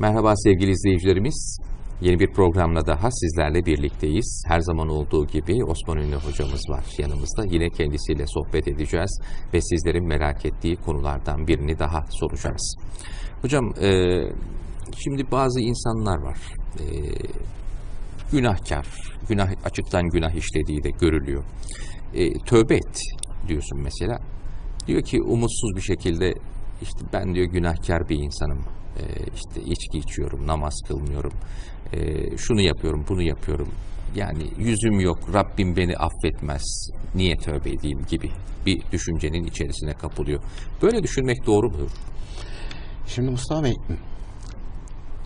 Merhaba sevgili izleyicilerimiz. Yeni bir programla daha sizlerle birlikteyiz. Her zaman olduğu gibi Osman Ünlü hocamız var yanımızda. Yine kendisiyle sohbet edeceğiz ve sizlerin merak ettiği konulardan birini daha soracağız. Hocam, e, şimdi bazı insanlar var. E, günahkar, günah açıktan günah işlediği de görülüyor. E, tövbe et diyorsun mesela. Diyor ki umutsuz bir şekilde işte ben diyor günahkar bir insanım. E, işte içki içiyorum, namaz kılmıyorum. E, şunu yapıyorum, bunu yapıyorum. Yani yüzüm yok, Rabbim beni affetmez. Niye tövbe edeyim gibi bir düşüncenin içerisine kapılıyor. Böyle düşünmek doğru mudur? Şimdi Mustafa Bey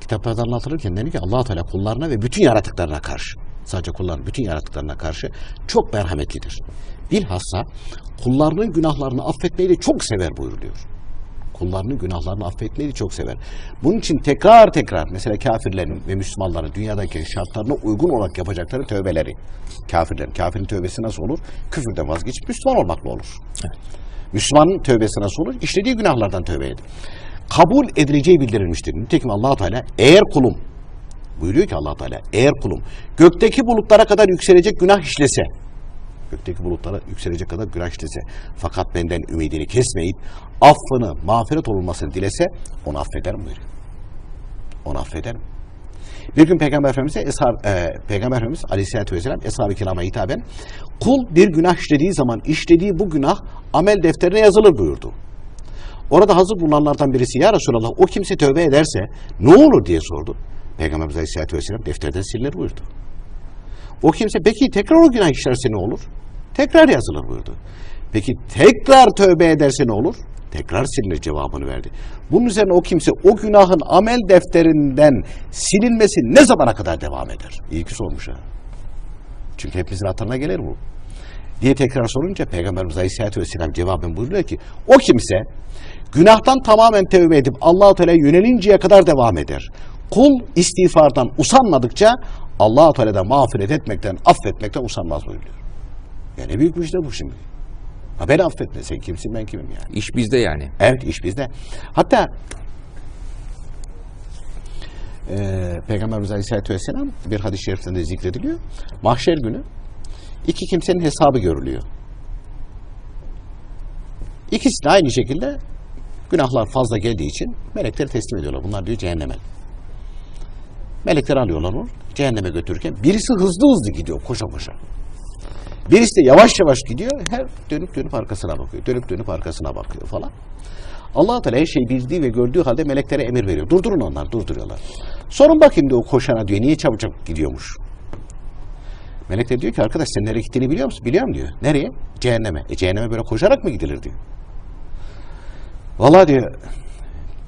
kitaplarda anlatılırken dedi ki allah Teala kullarına ve bütün yaratıklarına karşı sadece kulların bütün yaratıklarına karşı çok merhametlidir. Bilhassa kullarının günahlarını affetmeyi de çok sever buyuruluyor. Kullarının günahlarını affetmeyi çok sever. Bunun için tekrar tekrar mesela kafirlerin ve Müslümanların dünyadaki şartlarına uygun olarak yapacakları tövbeleri. Kafirlerin, kafirin tövbesi nasıl olur? Küfürden vazgeçip Müslüman olmakla olur. Müslümanın tövbesi nasıl olur? İşlediği günahlardan tövbe edin. Kabul edileceği bildirilmiştir. Nitekim allah Teala eğer kulum buyuruyor ki allah Teala eğer kulum gökteki bulutlara kadar yükselecek günah işlese gökteki bulutlara yükselecek kadar günah işlese fakat benden ümidini kesmeyip affını mağfiret olunmasını dilese onu affederim buyuruyor. Onu affederim. Bir gün Peygamber Efendimiz'e Eshab, e, Peygamber Efendimiz Aleyhisselatü Vesselam Eshab-ı Kiram'a hitaben kul bir günah işlediği zaman işlediği bu günah amel defterine yazılır buyurdu. Orada hazır bulunanlardan birisi ya Resulallah o kimse tövbe ederse ne olur diye sordu. Peygamberimiz Aleyhisselatü Vesselam defterden silinir buyurdu. O kimse peki tekrar o günah işlerse ne olur? Tekrar yazılır buyurdu. Peki tekrar tövbe ederse ne olur? Tekrar silinir cevabını verdi. Bunun üzerine o kimse o günahın amel defterinden silinmesi ne zamana kadar devam eder? İyi ki sormuş ha. Çünkü hepimizin hatırına gelir bu. Diye tekrar sorunca Peygamberimiz Aleyhisselatü Vesselam cevaben buyuruyor ki o kimse günahtan tamamen tevbe edip Allah-u Teala'ya yönelinceye kadar devam eder. Kul istiğfardan usanmadıkça Allah-u Teala'da mağfiret etmekten, affetmekten usanmaz buyuruyor. Ya ne büyük müjde bu şimdi. Ha beni affetme sen kimsin ben kimim yani. İş bizde yani. Evet iş bizde. Hatta e, Peygamberimiz Aleyhisselatü Vesselam bir hadis-i şerifinde zikrediliyor. Mahşer günü iki kimsenin hesabı görülüyor. İkisi de aynı şekilde günahlar fazla geldiği için melekleri teslim ediyorlar. Bunlar diyor cehenneme. Melekleri alıyorlar onu cehenneme götürürken birisi hızlı hızlı gidiyor koşa koşa. Birisi de yavaş yavaş gidiyor. Her dönüp dönüp arkasına bakıyor. Dönüp dönüp arkasına bakıyor falan. allah Teala her şeyi bildiği ve gördüğü halde meleklere emir veriyor. Durdurun onlar, durduruyorlar. Sorun bakayım diyor o koşana diyor. Niye çabucak gidiyormuş? Melekler diyor ki arkadaş sen nereye gittiğini biliyor musun? Biliyorum diyor. Nereye? Cehenneme. E cehenneme böyle koşarak mı gidilir diyor. Vallahi diyor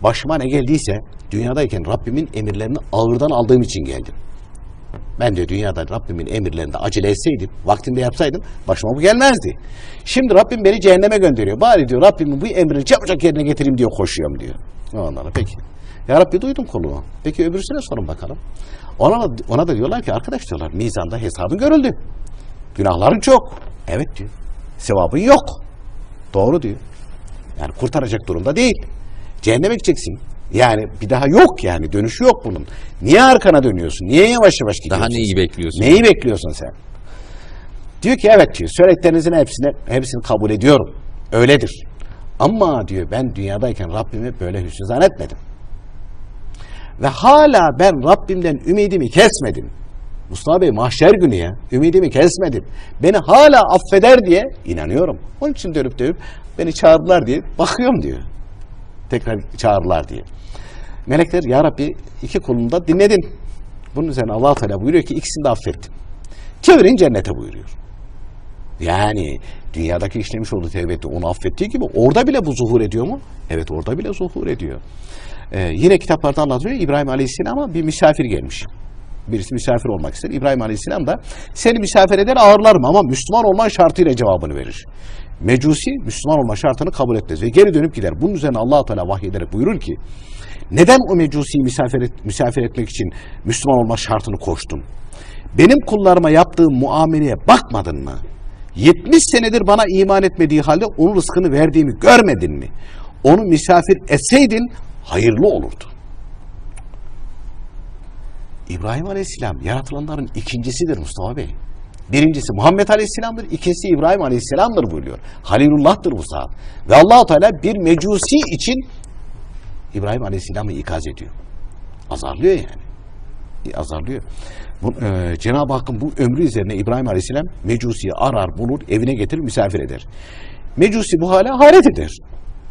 başıma ne geldiyse dünyadayken Rabbimin emirlerini ağırdan aldığım için geldim. Ben diyor dünyada Rabbimin emirlerinde acele etseydim, vaktinde yapsaydım başıma bu gelmezdi. Şimdi Rabbim beni cehenneme gönderiyor. Bari diyor Rabbimin bu emrini çabucak yerine getireyim diyor koşuyorum diyor. Onlara peki. Ya Rabbi duydum kolumu. Peki öbürsüne sorun bakalım. Ona, ona da diyorlar ki arkadaş diyorlar mizanda hesabın görüldü. Günahların çok. Evet diyor. Sevabın yok. Doğru diyor. Yani kurtaracak durumda değil. Cehenneme gideceksin. Yani bir daha yok yani dönüşü yok bunun. Niye arkana dönüyorsun? Niye yavaş yavaş gidiyorsun? Daha neyi bekliyorsun? Neyi bekliyorsun sen? Diyor ki evet diyor söylediklerinizin hepsini, hepsini kabul ediyorum. Öyledir. Ama diyor ben dünyadayken Rabbimi böyle hüsnü zannetmedim. Ve hala ben Rabbimden ümidimi kesmedim. Mustafa Bey mahşer günü ya. Ümidimi kesmedim. Beni hala affeder diye inanıyorum. Onun için dönüp dönüp beni çağırdılar diye bakıyorum diyor. Tekrar çağırırlar diye. Melekler ya Rabbi iki kulunu da dinledin. Bunun üzerine allah Teala buyuruyor ki ikisini de affettim. Çevirin cennete buyuruyor. Yani dünyadaki işlemiş olduğu tevbette onu affettiği gibi orada bile bu zuhur ediyor mu? Evet orada bile zuhur ediyor. Ee, yine kitaplarda anlatılıyor İbrahim Aleyhisselam'a bir misafir gelmiş. Birisi misafir olmak ister. İbrahim Aleyhisselam da seni misafir eder ağırlarım ama Müslüman olman şartıyla cevabını verir. Mecusi Müslüman olma şartını kabul etmez ve geri dönüp gider. Bunun üzerine allah Teala vahyederek buyurur ki neden o mecusiyi misafir, et, misafir etmek için Müslüman olma şartını koştun? Benim kullarıma yaptığım muameleye bakmadın mı? 70 senedir bana iman etmediği halde onun rızkını verdiğimi görmedin mi? Onu misafir etseydin hayırlı olurdu. İbrahim Aleyhisselam yaratılanların ikincisidir Mustafa Bey. Birincisi Muhammed Aleyhisselam'dır, ikincisi İbrahim Aleyhisselam'dır buyuruyor. Halilullah'tır bu zat. Ve Allahu Teala bir mecusi için İbrahim Aleyhisselam'ı ikaz ediyor. Azarlıyor yani. E, Azarlıyor. E, Cenab-ı Hakk'ın bu ömrü üzerine İbrahim Aleyhisselam Mecusi'yi arar, bulur, evine getirir, misafir eder. Mecusi bu hale hayret eder.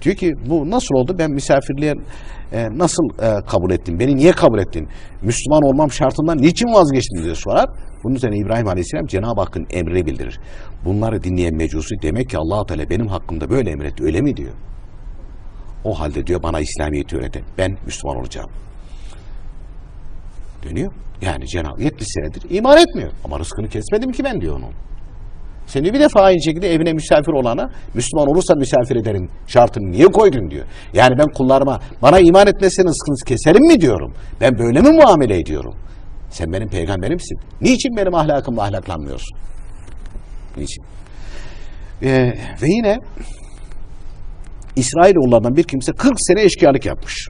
Diyor ki bu nasıl oldu? Ben misafirliğe e, nasıl e, kabul ettim? Beni niye kabul ettin? Müslüman olmam şartından niçin vazgeçtin diye sorar. Bunun üzerine İbrahim Aleyhisselam Cenab-ı Hakk'ın emrini bildirir. Bunları dinleyen Mecusi demek ki allah Teala benim hakkımda böyle emretti öyle mi diyor. O halde diyor bana İslamiyet'i öğretin. Ben Müslüman olacağım. Dönüyor. Yani Cenab-ı 70 senedir iman etmiyor. Ama rızkını kesmedim ki ben diyor onun. Seni bir defa aynı şekilde evine misafir olana Müslüman olursan misafir ederim şartını niye koydun diyor. Yani ben kullarıma bana iman etmezsen rızkınızı keserim mi diyorum. Ben böyle mi muamele ediyorum? Sen benim peygamberimsin. Niçin benim ahlakımla ahlaklanmıyorsun? Niçin? Ee, ve yine İsrailoğullarından bir kimse 40 sene eşkıyalık yapmış.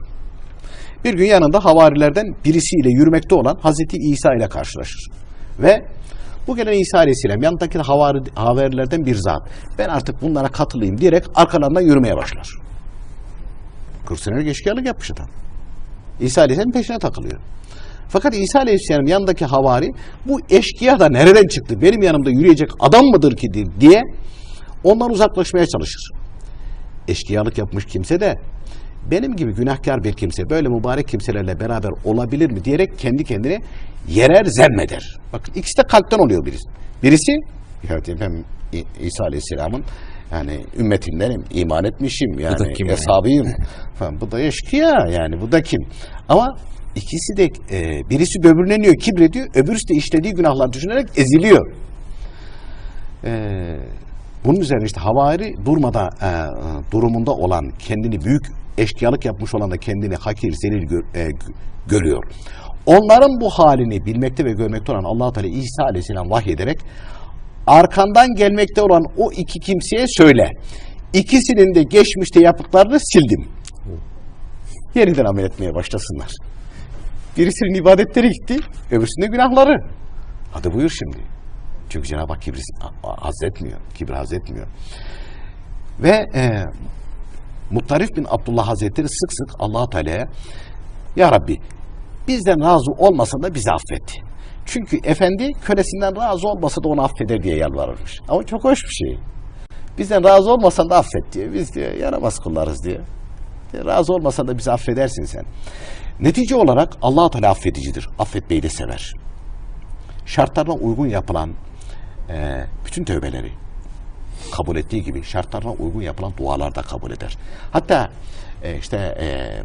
Bir gün yanında havarilerden birisiyle yürümekte olan Hazreti İsa ile karşılaşır. Ve bu gelen İsa Aleyhisselam yanındaki havari, havarilerden bir zat. Ben artık bunlara katılayım diyerek arkalarından yürümeye başlar. 40 senelik eşkıyalık yapmış adam. İsa Aleyhisselam peşine takılıyor. Fakat İsa Aleyhisselam yanındaki havari bu eşkıya da nereden çıktı? Benim yanımda yürüyecek adam mıdır ki diye ondan uzaklaşmaya çalışır. Eşkıyalık yapmış kimse de benim gibi günahkar bir kimse böyle mübarek kimselerle beraber olabilir mi diyerek kendi kendine yerer zemmeder. Bakın ikisi de kalpten oluyor birisi. Birisi ben İ- İsa Aleyhisselam'ın yani ümmetindenim, iman etmişim yani kim yani? hesabıyım. Falan. Bu da eşkıya yani bu da kim? Ama ikisi de e, birisi böbürleniyor, kibrediyor, öbürüsü de işlediği günahlar düşünerek eziliyor. Ee, bunun üzerine işte havari durmada e, e, durumunda olan kendini büyük eşkıyalık yapmış olan da kendini hakir, zelil gör- e, görüyor. Onların bu halini bilmekte ve görmekte olan allah Teala İsa Aleyhisselam vahyederek arkandan gelmekte olan o iki kimseye söyle. İkisinin de geçmişte yaptıklarını sildim. Yeniden amel etmeye başlasınlar. Birisinin ibadetleri gitti, öbürsünün günahları. Hadi buyur şimdi. Çünkü Cenab-ı Hak kibri haz etmiyor. Kibir haz etmiyor. Ve e, Muttarif bin Abdullah Hazretleri sık sık allah Teala'ya Ya Rabbi bizden razı olmasa da bizi affet. Çünkü efendi kölesinden razı olmasa da onu affeder diye yalvarırmış. Ama çok hoş bir şey. Bizden razı olmasan da affet diyor. Biz diyor yaramaz kullarız diyor. Diyor, Razı olmasan da bizi affedersin sen. Netice olarak allah Teala affedicidir. Affetmeyi de sever şartlarına uygun yapılan e, bütün tövbeleri kabul ettiği gibi şartlarına uygun yapılan dualar da kabul eder. Hatta e, işte e,